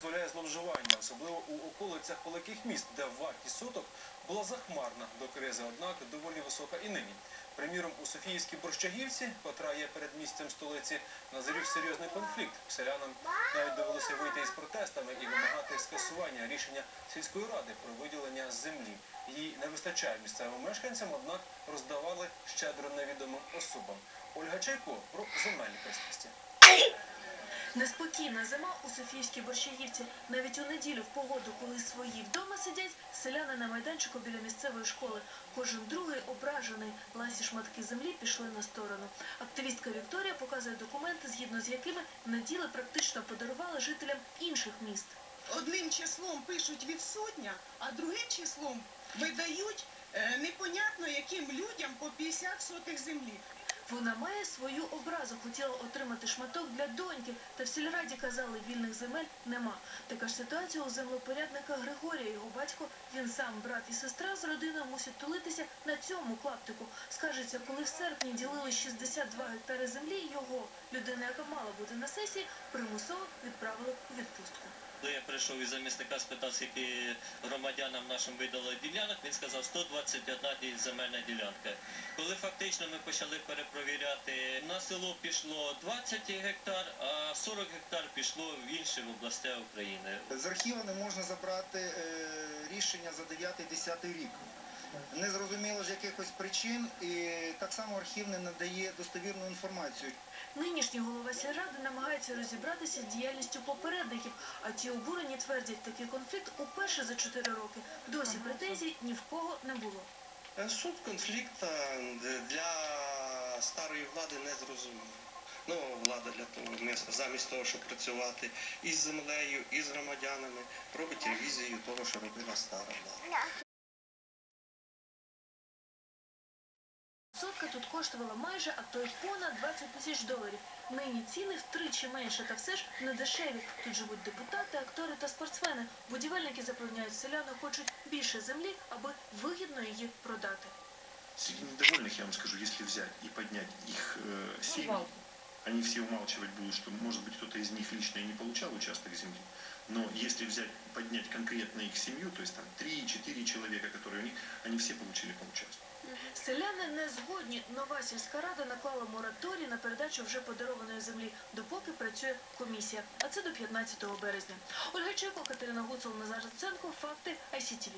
дозволяє зловживання, особливо у околицях великих міст, де вартість соток була захмарна до кризи, однак доволі висока і нині. Приміром, у Софіївській Борщагівці, котра є передмістям столиці, назрів серйозний конфлікт. Селянам навіть довелося вийти із протестами і вимагати скасування рішення сільської ради про виділення землі. Її не вистачає місцевим мешканцям, однак роздавали щедро невідомим особам. Ольга Чайко про земельні пристрасті. Неспокійна зима у Софійській Борщагівці. Навіть у неділю в погоду, коли свої вдома сидять, селяни на майданчику біля місцевої школи. Кожен другий ображений. Ласі шматки землі пішли на сторону. Активістка Вікторія показує документи, згідно з якими наділи практично подарували жителям інших міст. одним числом пишуть відсутня, а другим числом видають е, непонятно яким людям по 50 сотих землі. Вона має свою образу, хотіла отримати шматок для доньки, та в сільраді казали, вільних земель нема. Така ж ситуація у землепорядника Григорія. Його батько, він сам, брат і сестра з родиною мусять тулитися на цьому клаптику. Скажеться, коли в серпні ділили 62 гектари землі, його людина, яка мала бути на сесії, примусово відправили у відпустку. Коли я прийшов із замісника, спитав, скільки громадянам нашим видали ділянок, він сказав 121 земельна ділянка. Коли фактично ми почали перепровіряти, на село пішло 20 гектар, а 40 гектар пішло в інші області України. З архіву не можна забрати е, рішення за 9-10 рік. Якихось причин, і так само архів не надає достовірну інформацію. Нинішній голова сільради намагається розібратися з діяльністю попередників, а ті обурені твердять, такий конфлікт уперше за 4 роки. Досі претензій ні в кого не було. Суд конфлікту для старої влади не зрозумів. Ну, влада для того, вместо- замість того, щоб працювати із землею, і з громадянами, робить ревізію того, що робила стара влада. Сотка тут коштувала майже, а то й понад 20 тисяч доларів. Нині ціни втричі менше, та все ж не дешеві. Тут живуть депутати, актори та спортсмени. Будівельники запевняють, селяни хочуть більше землі, аби вигідно її продати. Среди недовольных, я вам скажу, если взять и поднять их э, семьи, они все умалчивать будут, что, может быть, кто-то из них лично и не получал участок земли. Но если взять, поднять конкретно их семью, то есть там 3-4 человека, которые у них, они все получили по участку. Селяни не згодні. Нова сільська рада наклала мораторій на передачу вже подарованої землі, допоки працює комісія. А це до 15 березня. Ольга Чайко, Катерина Гуцул, Назар Ценко, Факти, ICTV.